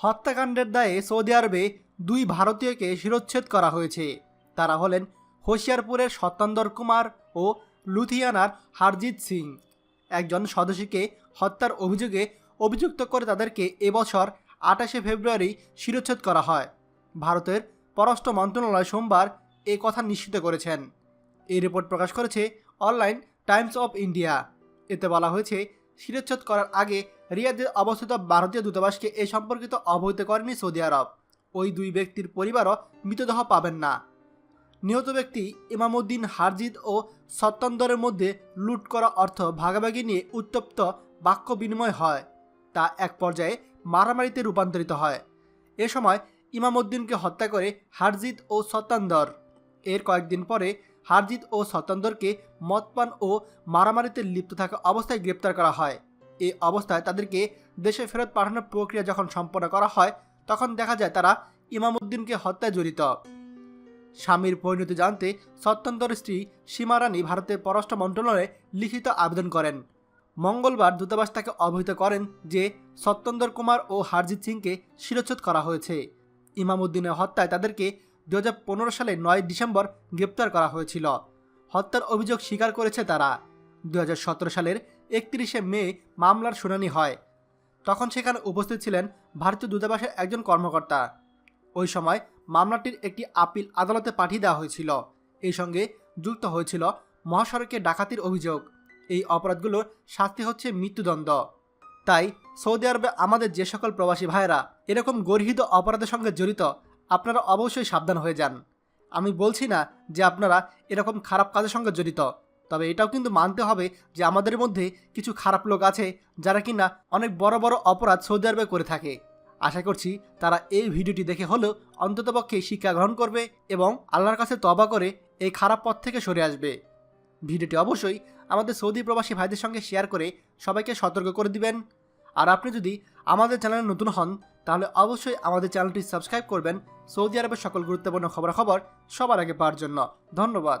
হত্যাকাণ্ডের দায়ে সৌদি আরবে দুই ভারতীয়কে শিরোচ্ছেদ করা হয়েছে। তারা হলেন হোশিয়ারপুরের সত্যেন্দর কুমার ও লুথিয়ানার হারজিৎ সিং। একজন স্বদেশীকে হত্যার অভিযোগে অভিযুক্ত করে তাদেরকে এবছর আঠাশে ফেব্রুয়ারি শিরোচ্ছেদ করা হয়। ভারতের পররাষ্ট্র মন্ত্রণালয় সোমবার এ কথা নিশ্চিত করেছেন। এই রিপোর্ট প্রকাশ করেছে অনলাইন টাইমস অফ ইন্ডিয়া। এতে বলা হয়েছে, শিরোচ্ছেদ করার আগে রিয়াদে অবস্থিত ভারতীয় দূতাবাসকে এ সম্পর্কিত অবহিত করেনি সৌদি আরব। ওই দুই ব্যক্তির পরিবারও মৃতদেহ পাবেন না। নিহত ব্যক্তি ইমামুদ্দিন হারজিদ ও সত্তন্দরের মধ্যে লুট করা অর্থ ভাগাভাগি নিয়ে উত্তপ্ত বাক্য বিনিময় হয়, তা এক পর্যায়ে মারামারিতে রূপান্তরিত হয়। এ সময় ইমামুদ্দিনকে হত্যা করে হারজিদ ও সত্তান্দর। এর কয়েকদিন পরে হারজিদ ও সত্তান্দরকে মদপান ও মারামারিতে লিপ্ত থাকা অবস্থায় গ্রেপ্তার করা হয়। এই অবস্থায় তাদেরকে দেশে ফেরত পাঠানোর প্রক্রিয়া যখন সম্পন্ন করা হয়, তখন দেখা যায় তারা ইমামুদ্দিনকে হত্যায় জড়িত। স্বামীর পরিণতি জানতে সত্যন্তর স্ত্রী সীমা রানী ভারতের পররাষ্ট্র মন্ত্রণালয়ে লিখিত আবেদন করেন। মঙ্গলবার দূতাবাস তাকে অবহিত করেন যে সত্যন্দর কুমার ও হারজিৎ সিংকে শিরোচ্ছেদ করা হয়েছে। ইমামুদ্দিনের হত্যায় তাদেরকে দু হাজার পনেরো সালে নয় ডিসেম্বর গ্রেপ্তার করা হয়েছিল। হত্যার অভিযোগ স্বীকার করেছে তারা। দুই হাজার সতেরো সালের একত্রিশে মে মামলার শুনানি হয়। তখন সেখানে উপস্থিত ছিলেন ভারতীয় দূতাবাসের একজন কর্মকর্তা। ওই সময় মামলাটির একটি আপিল আদালতে পাঠিয়ে দেওয়া হয়েছিল। এই সঙ্গে যুক্ত হয়েছিল মহাসড়কে ডাকাতির অভিযোগ। এই অপরাধগুলোর শাস্তি হচ্ছে মৃত্যুদণ্ড। তাই সৌদি আরবে আমাদের যে সকল প্রবাসী ভাইয়েরা এরকম গর্হিত অপরাধের সঙ্গে জড়িত, আপনারা অবশ্যই সাবধান হয়ে যান। আমি বলছি না যে আপনারা এরকম খারাপ কাজের সঙ্গে জড়িত। তবে এটাও কিন্তু মানতে হবে যে আমাদের মধ্যে কিছু খারাপ লোক আছে যারা কিনা অনেক বড় বড় অপরাধ সৌদি আরবে করে থাকে। আশা করছি তারা এই ভিডিওটি দেখে হলেও অন্ততপক্ষে শিক্ষা গ্রহণ করবে এবং আল্লাহর কাছে তবা করে এই খারাপ পথ থেকে সরে আসবে। ভিডিওটি অবশ্যই আমাদের সৌদি প্রবাসী ভাইদের সঙ্গে শেয়ার করে সবাইকে সতর্ক করে দিবেন। আর আপনি যদি আমাদের চ্যানেলে নতুন হন, তাহলে অবশ্যই আমাদের চ্যানেলটি সাবস্ক্রাইব করবেন। সৌদি আরবের সকল গুরুত্বপূর্ণ খবরাখবর সবার আগে পাওয়ার জন্য। ধন্যবাদ।